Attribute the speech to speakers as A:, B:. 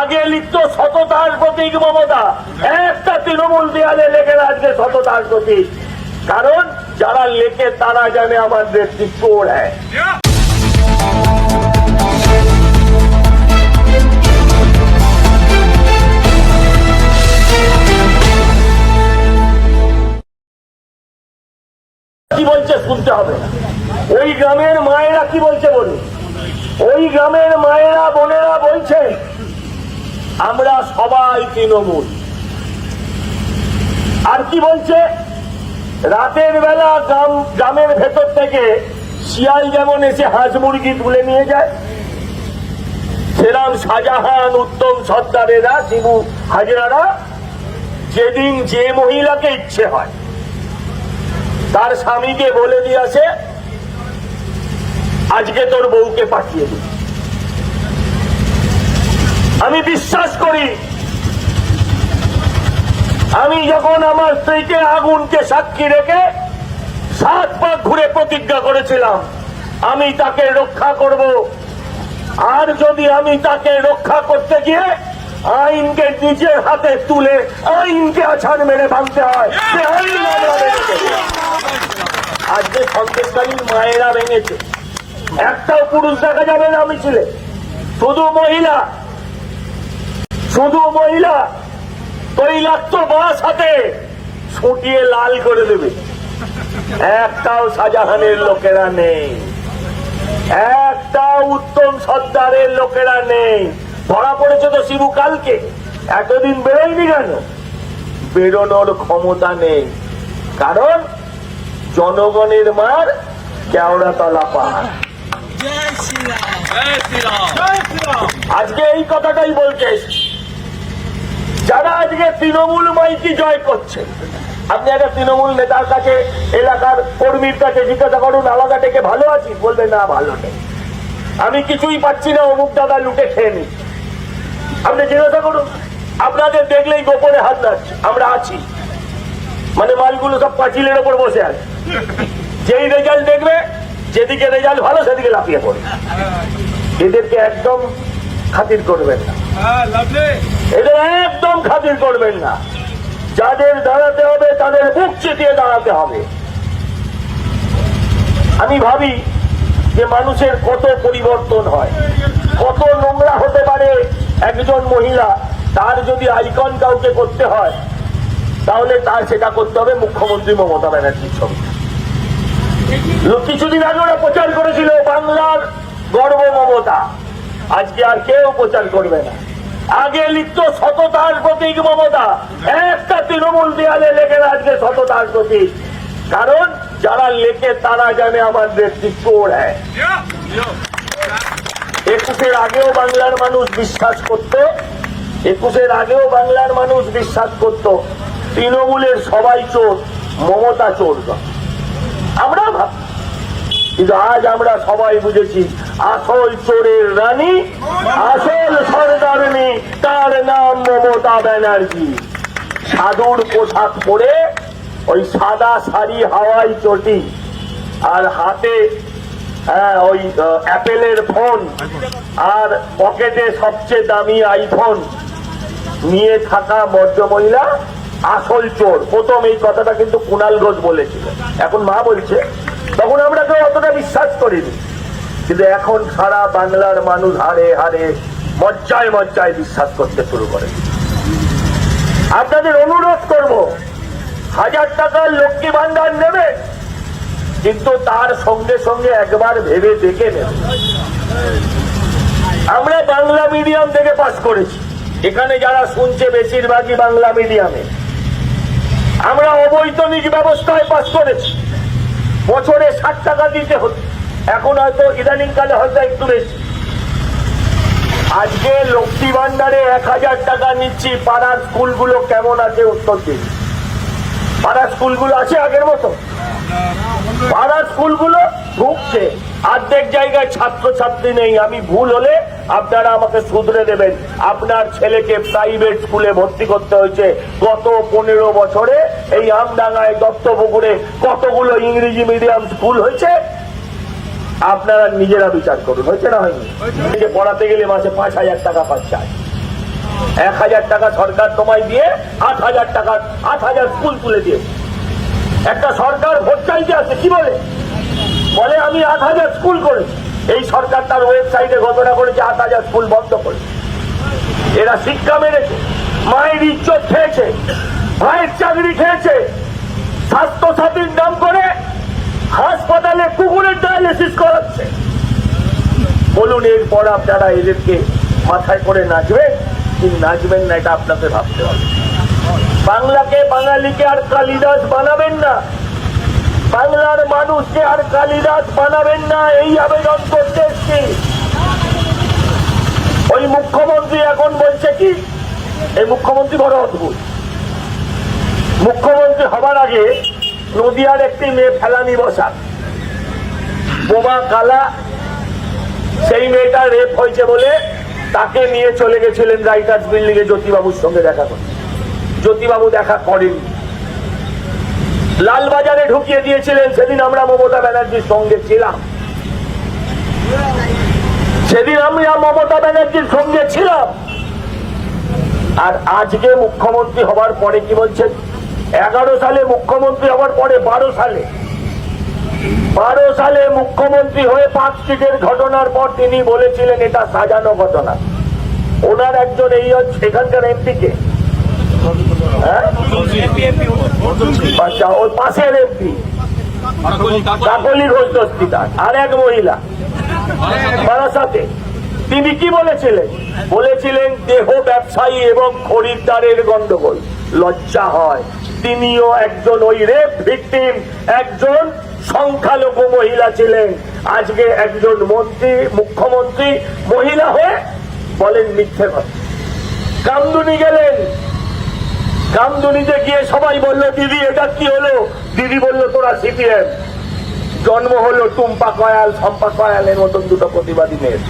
A: আগে লিখতো সততার প্রতীক মমতা। একটা তৃণমূল দেয়ালে লেখে আজকে সততার প্রতীক। কারণ যারা লেখে তারা জানে আমার নেতৃত্ব ওড়ায় কি বলছে শুনতে হবে। ওই গ্রামের মায়েরা কি বলছে বলুন? ওই গ্রামের মায়েরা, বোনেরা বলছে সবাই তৃণমূল। আর কি বলছে? রাতের বেলা গ্রাম, গ্রামের ভেতর থেকে শিয়াল যেমন এসে হাঁস মুরগি তুলে নিয়ে যায়, সেরাম শাহজাহান, উত্তম সর্দারেরা, শিবু হাজরারা, যেদিন যে মহিলাকে ইচ্ছে হয়, তার স্বামীকে বলে দিয়েছে আজকে তোর বউকে পাঠিয়ে দিই আমি বিশ্বাস করি আমি যখন আমার স্ত্রীকে আগুনকে সাক্ষী রেখে সাত পাক ঘুরে প্রতিজ্ঞা করেছিলাম, আমি তাকে রক্ষা করব। আর যদি আমি তাকে রক্ষা করতে গিয়ে আইনকে নিজের হাতে তুলে আইনকে আছাড় মেরে ভাঙতে হয় আমরা মেনে আজকে সন্দেশকালীন মায়েরা ভেঙেছে, একটাও পুরুষ দেখা যাবে না আমি মিছিলে। শুধু মহিলা শুধু মহিলা। তৈলাক্ত বাস হাতে ছুটিয়ে লাল করে দেবে। একটাও শাহজাহানের লোকেরা নেই। একটাও উত্তম সর্দারের লোকেরা নেই। ধরা পড়েছে তো শিবু কালকে। এতদিন বেরোয়নি কেন? বেরোনোর ক্ষমতা নেই। কারণ জনগণের মার কেওড়া তলা পাহাড় আজকে এই কথাটাই বলতে এসেছি। যারা আজকে তৃণমূল মাইকি জয় করছে, আপনি একটা তৃণমূল নেতার কাছে, এলাকার কর্মীর কাছে জিজ্ঞাসা করুন, আলাদা ডেকে ভালো আছি? বলবে, না, ভালো নেই। আমি কিছুই পাচ্ছি না, অমুক দাদা লুটে খেয়ে নি। আপনি জিজ্ঞাসা করুন, আপনাদের দেখলেই গোপনে হাত নাড়ছে, আমরা আছি। মানে মালগুলো সব পাঁচিলের ওপর বসে আছে। যেই রেজাল্ট দেখবে, যেদিকে রেজাল্ট ভালো, সেদিকে লাফিয়ে পড়বে। এদেরকে একদম খাতির করবেন না।
B: হ্যাঁ
A: এদের একদম খাতির করবেন না। যাদের দাঁড়াতে হবে তাদের বুক চেটিয়ে দাঁড়াতে হবে। আমি ভাবি যে মানুষের কত পরিবর্তন হয়। কত নোংরা হতে পারে একজন মহিলা তার যদি আইকন কাউকে করতে হয় তাহলে তার সেটা করতে হবে মুখ্যমন্ত্রী মমতা ব্যানার্জির ছবি। কিছুদিন আগে ওরা প্রচার করেছিল বাংলার গর্ব মমতা। আজকে আর কেউ প্রচার করবে না। আগে লিখতো সততার প্রতীক মমতা, একটা তৃণমূল দেয়ালে লেখে আজকে সততার প্রতীক। কারণ যারা লেখে তারা জানে আমার নেতৃত্ব ওড়ায় একুশের আগেও বাংলার মানুষ বিশ্বাস করত, একুশের আগেও বাংলার মানুষ বিশ্বাস করত, তৃণমূলের সবাই চোর, মমতা চোর কিন্তু আজ আমরা সবাই বুঝেছি, আসল চোরের রানী, আসল সরদারনি তার নাম মমতা ব্যানার্জি। সাধুর পোশাক পরে ওই সাদা শাড়ি হাওয়াই চটি আর হাতে হ্যাঁ ওই অ্যাপেলের ফোন আর পকেটে সবচেয়ে দামি আইফোন। নিয়ে থাকা ভদ্র মহিলা আসল চোর। প্রথম এই কথাটা কিন্তু কুণাল ঘোষ বলেছিল এখন মা বলছে তখন আমরা কেউ অতটা বিশ্বাস করিনি। কিন্তু এখন সারা বাংলার মানুষ হারে হারে মজ্জায় মজ্জায় বিশ্বাস করতে শুরু করে। আপনাদের অনুরোধ করব, হাজার টাকার লক্ষ্মী ভান্ডার নেবে, কিন্তু তার সঙ্গে সঙ্গে একবার ভেবে দেখে নেবে। আমরা বাংলা মিডিয়াম থেকে পাশ করেছি। এখানে যারা শুনছে বেশিরভাগই বাংলা মিডিয়ামে। আমরা অবৈতনিক ব্যবস্থায় পাশ করেছি। বছরে ষাট টাকা দিতে হতো। এখন হয়তো ইদানিং কালে হয়তো একটু বেশি। আজকে লক্ষ্মী ভান্ডারে এক হাজার টাকা নিচ্ছি। পাড়ার স্কুলগুলো কেমন আছে উত্তর দিন? পাড়ার স্কুলগুলো আছে আগের মতো? পাড়ার স্কুলগুলো ঢুকছে। অর্ধেক জায়গায় ছাত্র ছাত্রী নেই। আমি ভুল হলে আপনারা আমাকে শুধরে দেবেন আপনার ছেলেকে প্রাইভেট স্কুলে ভর্তি করতে হয়েছে। গত পনেরো বছরে এই আমডাঙ্গায় দত্তপুকুরে কতগুলো ইংরেজি মিডিয়াম স্কুল হয়েছে? আপনারা নিজেরা বিচার করুন হয়েছে না হয়নি? নিজে পড়াতে গেলে মাসে পাঁচ হাজার টাকা পাচ্ছে এক হাজার টাকা সরকার তোমায় দিয়ে আট হাজার টাকা আট হাজার স্কুল তুলে দিয়ে। একটা সরকার ভোট চাইতে আছে কি বলে? বলে আমি আট হাজার স্কুল করেছি। এই সরকার তার ওয়েবসাইটে ঘোষণা করেছে আট হাজার স্কুল বন্ধ করে এরা শিক্ষা মেরেছে, মায়ের ইজ্জত খেয়েছে ভাইয়ের চাকরি খেয়েছে স্বাস্থ্য সাথীর নাম করে হাসপাতালে কুকুরের ডায়ালিসিস করাচ্ছে। বলুন, এরপর আপনারা এদেরকে মাথায় করে নাচবেন কি নাচবেন না, এটা আপনাকে ভাবতে হবে। বাংলাকে বাঙালিকে আর কালিদাস বানাবেন না। বাংলার মানুষকে আর কালিদাস বানাবেন না, এই আবেদন করতে এসছি। ওই মুখ্যমন্ত্রী এখন বলছে কি? এই মুখ্যমন্ত্রী বড় অদ্ভুত। মুখ্যমন্ত্রী হবার আগে নদিয়ার একটি মেয়ে ফেলানি বসাক বোমা, কালা, সেই মেয়েটা রেপ হয়েছে বলে তাকে নিয়ে চলে গেছিলেন রাইটার্স বিল্ডিং এ জ্যোতিবাবুর সঙ্গে দেখা করতে। জ্যোতিবাবু দেখা করেন। লালবাজারে ঢুকিয়ে দিয়েছিলেন, সেদিন আমরা মমতা ব্যানার্জির সঙ্গে ছিলাম। সেদিন আমরা মমতা ব্যানার্জির সঙ্গে ছিলাম। আর আজকে মুখ্যমন্ত্রী হবার পরে কি বলছেন? এগারো সালে মুখ্যমন্ত্রী হবার পরে বারো সালে। বারো সালে মুখ্যমন্ত্রী হয়ে পাঁচ স্ট্রিটের ঘটনার পর তিনি বলেছিলেন, এটা সাজানো ঘটনা। ওনার একজন এই হচ্ছে এখানকার এমপি কে? হ্যাঁ? আচ্ছা তিনি কি বলেছিলেন? বলেছিলেন, দেহ ব্যবসায়ী এবং খরিদ্দারের গন্ডগোল। লজ্জা হয়। তিনিও একজন ওই রেপ একজন সংখ্যালঘু মহিলা ছিলেন। আজকে একজন মন্ত্রী, মুখ্যমন্ত্রী মহিলা হয়ে বলেন মিথ্যে কথা। কামদুনি গেলেন। কামদুনিতে গিয়ে সবাই বলল, দিদি, এটা কি হলো? দিদি বলল, তোরা সিপিএম। জন্ম হলো টুম্পা কয়াল সম্পা কয়ালের মতন দুটো প্রতিবাদী মেয়ের